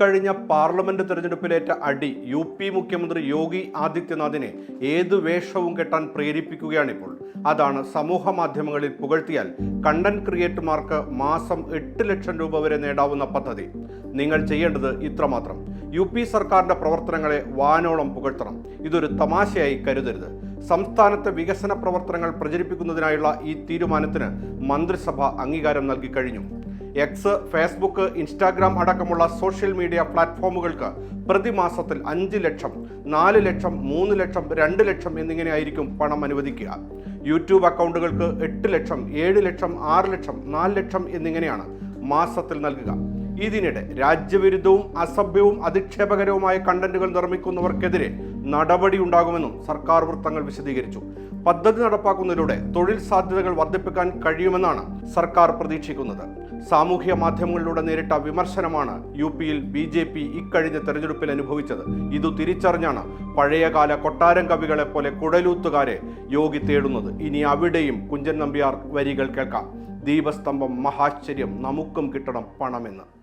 ഇക്കഴിഞ്ഞ പാർലമെന്റ് തെരഞ്ഞെടുപ്പിലേറ്റ അടി U P മുഖ്യമന്ത്രി യോഗി ആദിത്യനാഥിനെ ഏത് വേഷവും കെട്ടാൻ പ്രേരിപ്പിക്കുകയാണിപ്പോൾ. അതാണ് സമൂഹ മാധ്യമങ്ങളിൽ പുകഴ്ത്തിയാൽ കണ്ടന്റ് ക്രിയേറ്റർമാർക്ക് മാസം എട്ട് ലക്ഷം രൂപ വരെ നേടാവുന്ന പദ്ധതി. നിങ്ങൾ ചെയ്യേണ്ടത് ഇത്രമാത്രം. യു പി സർക്കാരിന്റെ പ്രവർത്തനങ്ങളെ വാനോളം പുകഴ്ത്തണം. ഇതൊരു തമാശയായി കരുതരുത്. സംസ്ഥാനത്തെ വികസന പ്രവർത്തനങ്ങൾ പ്രചരിപ്പിക്കുന്നതിനായുള്ള ഈ തീരുമാനത്തിന് മന്ത്രിസഭ അംഗീകാരം നൽകി കഴിഞ്ഞു. എക്സ് ഫേസ്ബുക്ക് ഇൻസ്റ്റാഗ്രാം അടക്കമുള്ള സോഷ്യൽ മീഡിയ പ്ലാറ്റ്ഫോമുകൾക്ക് പ്രതിമാസത്തിൽ അഞ്ച് ലക്ഷം നാല് ലക്ഷം മൂന്ന് ലക്ഷം രണ്ട് ലക്ഷം എന്നിങ്ങനെയായിരിക്കും പണം അനുവദിക്കുക. യൂട്യൂബ് അക്കൗണ്ടുകൾക്ക് എട്ട് ലക്ഷം ഏഴ് ലക്ഷം ആറ് ലക്ഷം നാല് ലക്ഷം എന്നിങ്ങനെയാണ് മാസത്തിൽ നൽകുക. ഇതിനിടെ രാജ്യവിരുദ്ധവും അസഭ്യവും അധിക്ഷേപകരവുമായ കണ്ടന്റുകൾ നിർമ്മിക്കുന്നവർക്കെതിരെ നടപടി ഉണ്ടാകുമെന്നും സർക്കാർ വൃത്തങ്ങൾ വിശദീകരിച്ചു. പദ്ധതി നടപ്പാക്കുന്നതിലൂടെ തൊഴിൽ സാധ്യതകൾ വർദ്ധിപ്പിക്കാൻ കഴിയുമെന്നാണ് സർക്കാർ പ്രതീക്ഷിക്കുന്നത്. സാമൂഹ്യ മാധ്യമങ്ങളിലൂടെ നേരിട്ട വിമർശനമാണ് യു പിയിൽ ബി ജെ പി ഇക്കഴിഞ്ഞ തെരഞ്ഞെടുപ്പിൽ അനുഭവിച്ചത്. ഇതു തിരിച്ചറിഞ്ഞാണ് പഴയകാല കൊട്ടാരം കവികളെ പോലെ കുടലൂത്തുകാരെ യോഗി തേടുന്നത്. ഇനി അവിടെയും കുഞ്ചൻ നമ്പ്യാർ വരികൾ കേൾക്കാം. ദീപസ്തംഭം മഹാശ്ചര്യം നമുക്കും കിട്ടണം പണമെന്ന്.